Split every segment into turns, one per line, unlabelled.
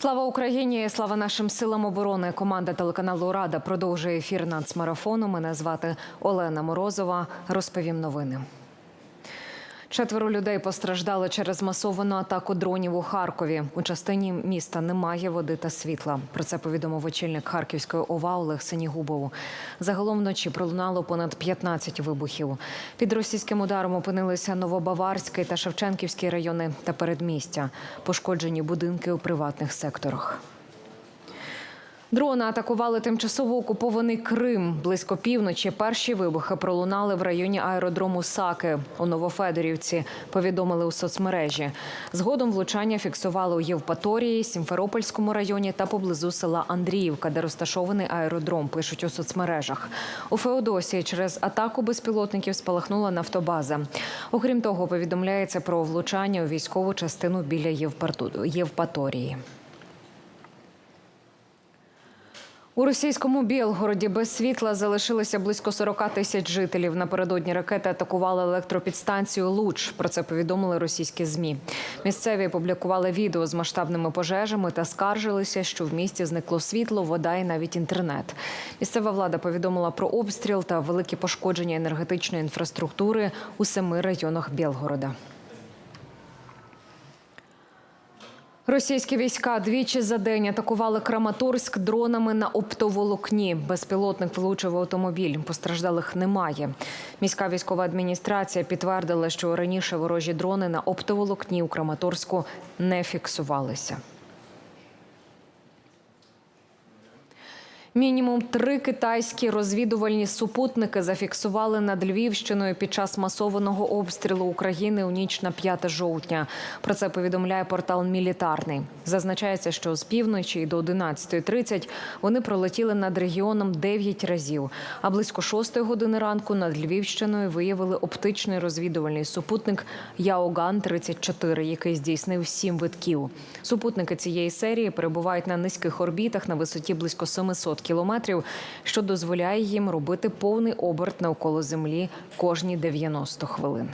Слава Україні! Слава нашим силам оборони! Команда телеканалу Рада продовжує ефір нацмарафону. Мене звати Олена Морозова. Розповім новини. Четверо людей постраждали через масовану атаку дронів у Харкові. У частині міста немає води та світла. Про це повідомив очільник Харківської ОВА Олег Сенігубов. Загалом вночі пролунало понад 15 вибухів. Під російським ударом опинилися Новобаварський та Шевченківський райони та передмістя. Пошкоджені будинки у приватних секторах. Дрони атакували тимчасово окупований Крим. Близько півночі перші вибухи пролунали в районі аеродрому Саки у Новофедорівці. Повідомили у соцмережі. Згодом влучання фіксували у Євпаторії, Сімферопольському районі та поблизу села Андріївка, де розташований аеродром. Пишуть у соцмережах. У Феодосії через атаку безпілотників спалахнула нафтобаза. Окрім того, повідомляється про влучання у військову частину біля Євпаторії. У російському Білгороді без світла залишилося близько 40 тисяч жителів. Напередодні ракети атакували електропідстанцію Луч. Про це повідомили російські змі. Місцеві публікували відео з масштабними пожежами та скаржилися, що в місті зникло світло, вода і навіть інтернет. Місцева влада повідомила про обстріл та великі пошкодження енергетичної інфраструктури у семи районах Білгорода. Російські війська двічі за день атакували Краматорськ дронами на оптоволокні. Безпілотник влучив автомобіль. Постраждалих немає. Міська військова адміністрація підтвердила, що раніше ворожі дрони на оптоволокні у Краматорську не фіксувалися. Мінімум три китайські розвідувальні супутники зафіксували над Львівщиною під час масованого обстрілу України у ніч на 5 жовтня. Про це повідомляє портал Мілітарний. Зазначається, що з півночі до 11.30 вони пролетіли над регіоном 9 разів. А близько 6 години ранку над Львівщиною виявили оптичний розвідувальний супутник Яоган 34 який здійснив сім витків. Супутники цієї серії перебувають на низьких орбітах на висоті близько 700 кілометрів, що дозволяє їм робити повний оберт навколо землі кожні 90 хвилин.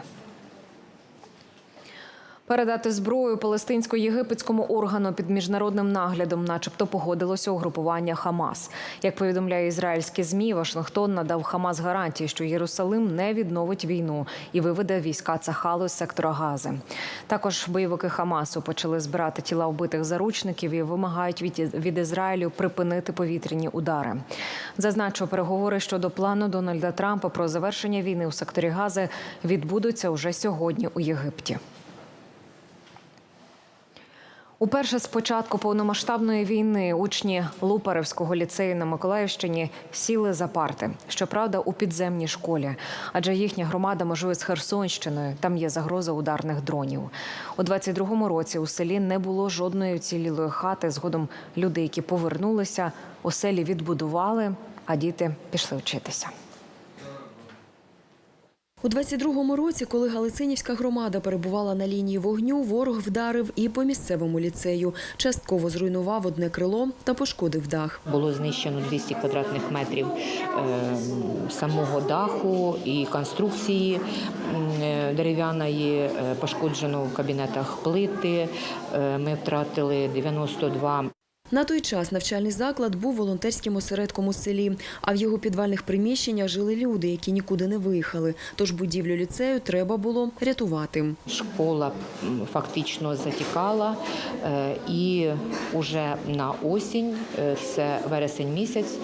Передати зброю палестинсько-єгипетському органу під міжнародним наглядом, начебто, погодилося угрупування Хамас. Як повідомляє ізраїльські змі, Вашингтон надав Хамас гарантії, що Єрусалим не відновить війну і виведе війська Цахалу з сектора Гази. Також бойовики Хамасу почали збирати тіла вбитих заручників і вимагають від, від Ізраїлю припинити повітряні удари. Зазначу, переговори щодо плану Дональда Трампа про завершення війни у секторі Гази відбудуться уже сьогодні у Єгипті. Уперше з початку повномасштабної війни учні Лупаревського ліцею на Миколаївщині сіли за парти. Щоправда, у підземній школі, адже їхня громада межує з Херсонщиною. Там є загроза ударних дронів. У 22-му році у селі не було жодної вцілілої хати. Згодом люди, які повернулися, оселі відбудували, а діти пішли вчитися.
У 22-му році, коли Галицинівська громада перебувала на лінії вогню, ворог вдарив і по місцевому ліцею. Частково зруйнував одне крило та пошкодив дах.
Було знищено 200 квадратних метрів е, самого даху і конструкції е, дерев'яної, е, пошкоджено в кабінетах плити. Е, Ми втратили 92
На той час навчальний заклад був волонтерським осередком у селі, а в його підвальних приміщеннях жили люди, які нікуди не виїхали. Тож будівлю ліцею треба було рятувати.
Школа фактично затікала, е, і уже на осінь, е, це вересень місяць,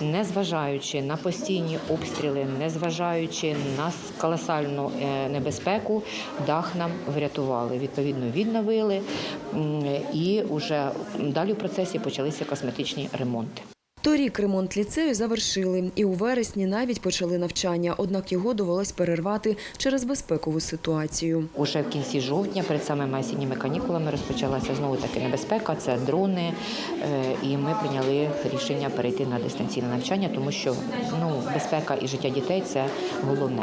незважаючи на постійні обстріли, незважаючи на колосальну е, небезпеку, дах нам врятували. Відповідно, відновили, і вже далі в процесі почалися косметичні ремонти.
Торік ремонт ліцею завершили, і у вересні навіть почали навчання. Однак його довелось перервати через безпекову ситуацію.
Уже в кінці жовтня, перед самими осінніми канікулами, розпочалася знову таки небезпека. Це дрони, е, і ми прийняли рішення перейти на дистанційне навчання, тому що ну безпека і життя дітей це головне.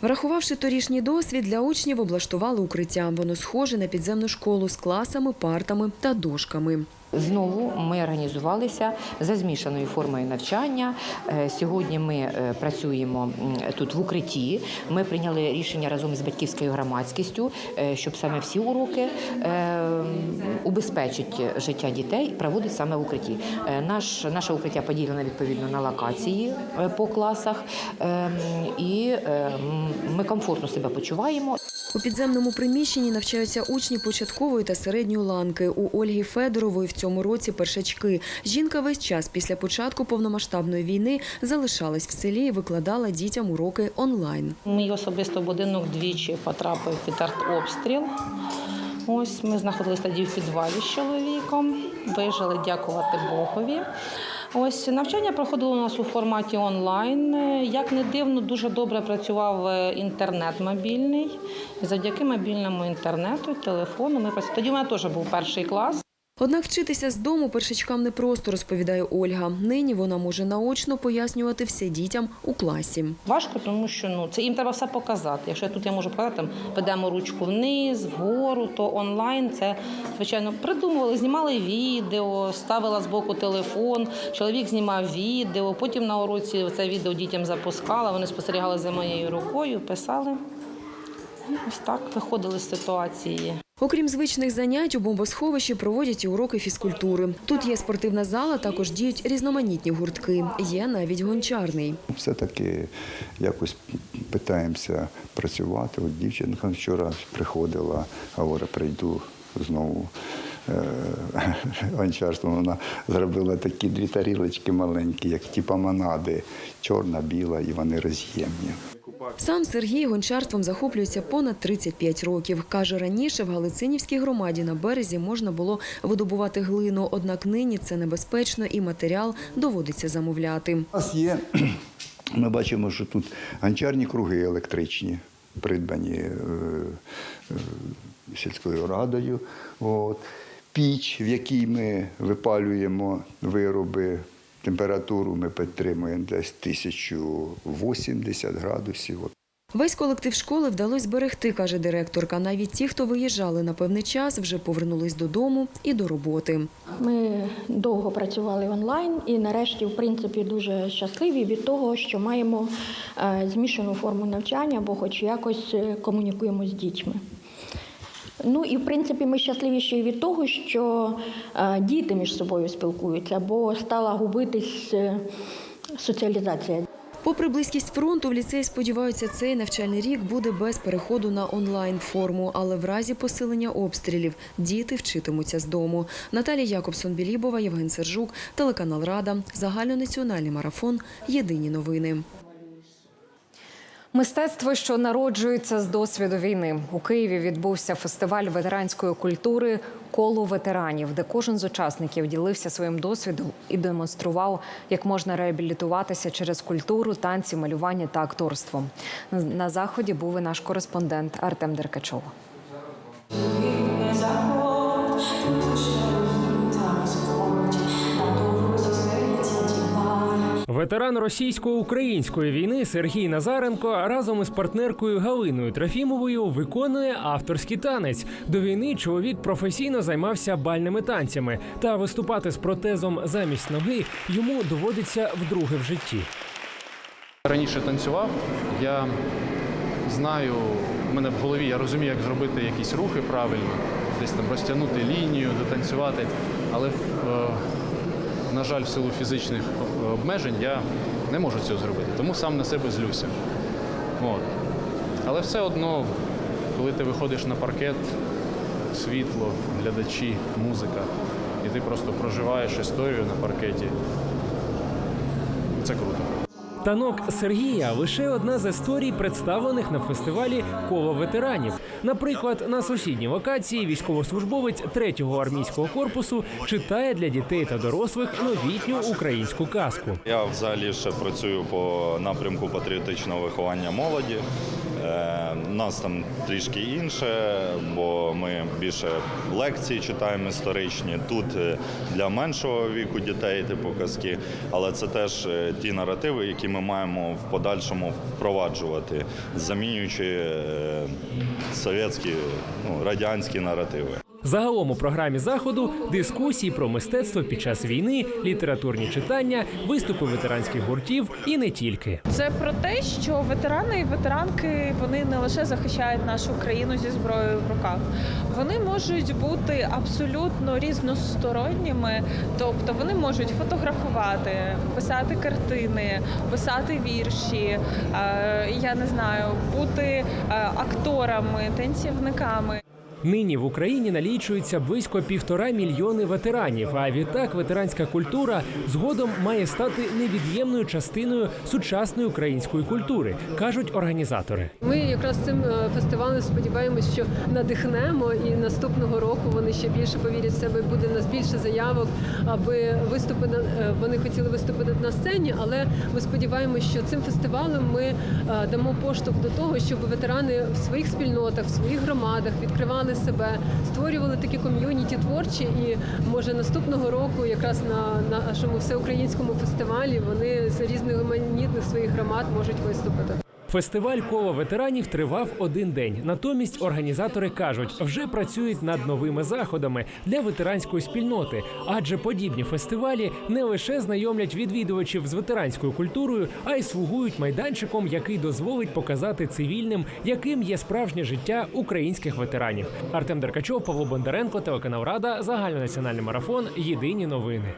Врахувавши торішній досвід, для учнів облаштували укриття. Воно схоже на підземну школу з класами, партами та дошками.
Знову ми організувалися за змішаною формою навчання. Е, Сьогодні ми е, працюємо тут в укритті. Ми прийняли рішення разом з батьківською громадськістю, е, щоб саме всі уроки убезпечить життя дітей проводить саме в укритті. Наш, наше укриття поділено відповідно на локації по класах, і ми комфортно себе почуваємо.
У підземному приміщенні навчаються учні початкової та середньої ланки. У Ольги Федорової в цьому році першачки. Жінка весь час після початку повномасштабної війни залишалась в селі і викладала дітям уроки онлайн.
Мій особисто будинок двічі потрапив під артобстріл. Ось ми знаходилися тоді в підвалі з чоловіком. Вижили, дякувати Богові. Ось навчання проходило у нас у форматі онлайн. Як не дивно, дуже добре працював е, інтернет мобільний. Завдяки мобільному інтернету, телефону. Ми. Тоді у мене теж був перший клас.
Однак вчитися з дому першачкам непросто, розповідає Ольга. Нині вона може наочно пояснювати все дітям у класі.
Важко, тому що ну це їм треба все показати. Якщо тут я можу показати, там ведемо ручку вниз, вгору, то онлайн це звичайно придумували, знімали відео, ставила з боку телефон. Чоловік знімав відео. Потім на уроці це відео дітям запускала. Вони спостерігали за моєю рукою, писали. І Ось так виходили з ситуації.
Окрім звичних занять, у бомбосховищі проводять і уроки фізкультури. Тут є спортивна зала, також діють різноманітні гуртки. Є навіть гончарний.
Все-таки якось питаємося працювати. От дівчинка вчора приходила, говорить, прийду знову. е, Гончарством вона зробила такі дві тарілочки маленькі, як типа манади, чорна, біла, і вони роз'ємні.
Сам Сергій гончарством захоплюється понад 35 років. Каже, раніше в Галицинівській громаді на березі можна було видобувати глину, однак нині це небезпечно і матеріал доводиться замовляти.
У нас є, ми бачимо, що тут гончарні круги електричні, придбані е, е, сільською радою. От. Піч, в якій ми випалюємо вироби, температуру ми підтримуємо десь 1080 градусів.
Весь колектив школи вдалося зберегти, каже директорка. Навіть ті, хто виїжджали на певний час, вже повернулись додому і до роботи.
Ми довго працювали онлайн і нарешті, в принципі, дуже щасливі від того, що маємо е, змішану форму навчання, бо хоч якось е, комунікуємо з дітьми. Ну і в принципі ми щасливі ще й від того, що е, діти між собою спілкуються, бо стала губитись е, соціалізація.
Попри близькість фронту, в ліцеї сподіваються, цей навчальний рік буде без переходу на онлайн форму, але в разі посилення обстрілів діти вчитимуться з дому. Наталія Якобсон Білібова, Євген Сержук, телеканал Рада, загальнонаціональний марафон. Єдині новини.
Мистецтво, що народжується з досвіду війни. У Києві відбувся фестиваль ветеранської культури Коло ветеранів, де кожен з учасників ділився своїм досвідом і демонстрував, як можна реабілітуватися через культуру, танці, малювання та акторство. На заході був і наш кореспондент Артем Деркачов.
Ветеран російсько-української війни Сергій Назаренко разом із партнеркою Галиною Трофімовою виконує авторський танець. До війни чоловік професійно займався бальними танцями, та виступати з протезом замість ноги йому доводиться вдруге в житті.
Раніше танцював, я знаю, в мене в голові, я розумію, як зробити якісь рухи правильно, десь там розтягнути лінію, дотанцювати. Але, е, на жаль, в силу фізичних обмежень я не можу цього зробити, тому сам на себе злюся. От. Але все одно, коли ти виходиш на паркет, світло, глядачі, музика, і ти просто проживаєш історію на паркеті, це круто.
Танок Сергія лише одна з історій, представлених на фестивалі коло ветеранів. Наприклад, на сусідній локації військовослужбовець 3-го армійського корпусу читає для дітей та дорослих новітню українську казку.
Я взагалі ще працюю по напрямку патріотичного виховання молоді. Е, нас там трішки інше, бо ми більше лекції читаємо історичні. Тут е, для меншого віку дітей, типу казки, але це теж е, ті наративи, які ми маємо в подальшому впроваджувати, замінюючи совєтські, ну, радянські наративи.
Загалом у програмі заходу дискусії про мистецтво під час війни, літературні читання, виступи ветеранських гуртів і не тільки.
Це про те, що ветерани і ветеранки вони не лише захищають нашу країну зі зброєю в руках, вони можуть бути абсолютно різносторонніми, тобто вони можуть фотографувати, писати картини, писати вірші, е, я не знаю, бути е, акторами, танцівниками.
Нині в Україні налічується близько півтора мільйони ветеранів. А відтак ветеранська культура згодом має стати невід'ємною частиною сучасної української культури, кажуть організатори.
Ми якраз цим е, фестивалем сподіваємось, що надихнемо і наступного року вони ще більше повірять в себе. Буде нас більше заявок, аби виступи е, вони хотіли виступити на сцені. Але ми сподіваємось, що цим фестивалем ми е, дамо поштовх до того, щоб ветерани в своїх спільнотах, в своїх громадах відкривали себе, створювали такі ком'юніті творчі. І може наступного року, якраз на нашому всеукраїнському фестивалі, вони з різноманітних своїх громад можуть виступити.
Фестиваль коло ветеранів тривав один день. Натомість організатори кажуть, вже працюють над новими заходами для ветеранської спільноти, адже подібні фестивалі не лише знайомлять відвідувачів з ветеранською культурою, а й слугують майданчиком, який дозволить показати цивільним, яким є справжнє життя українських ветеранів. Артем Деркачов, Павло Бондаренко, телеканал Рада, загальнонаціональний марафон. Єдині новини.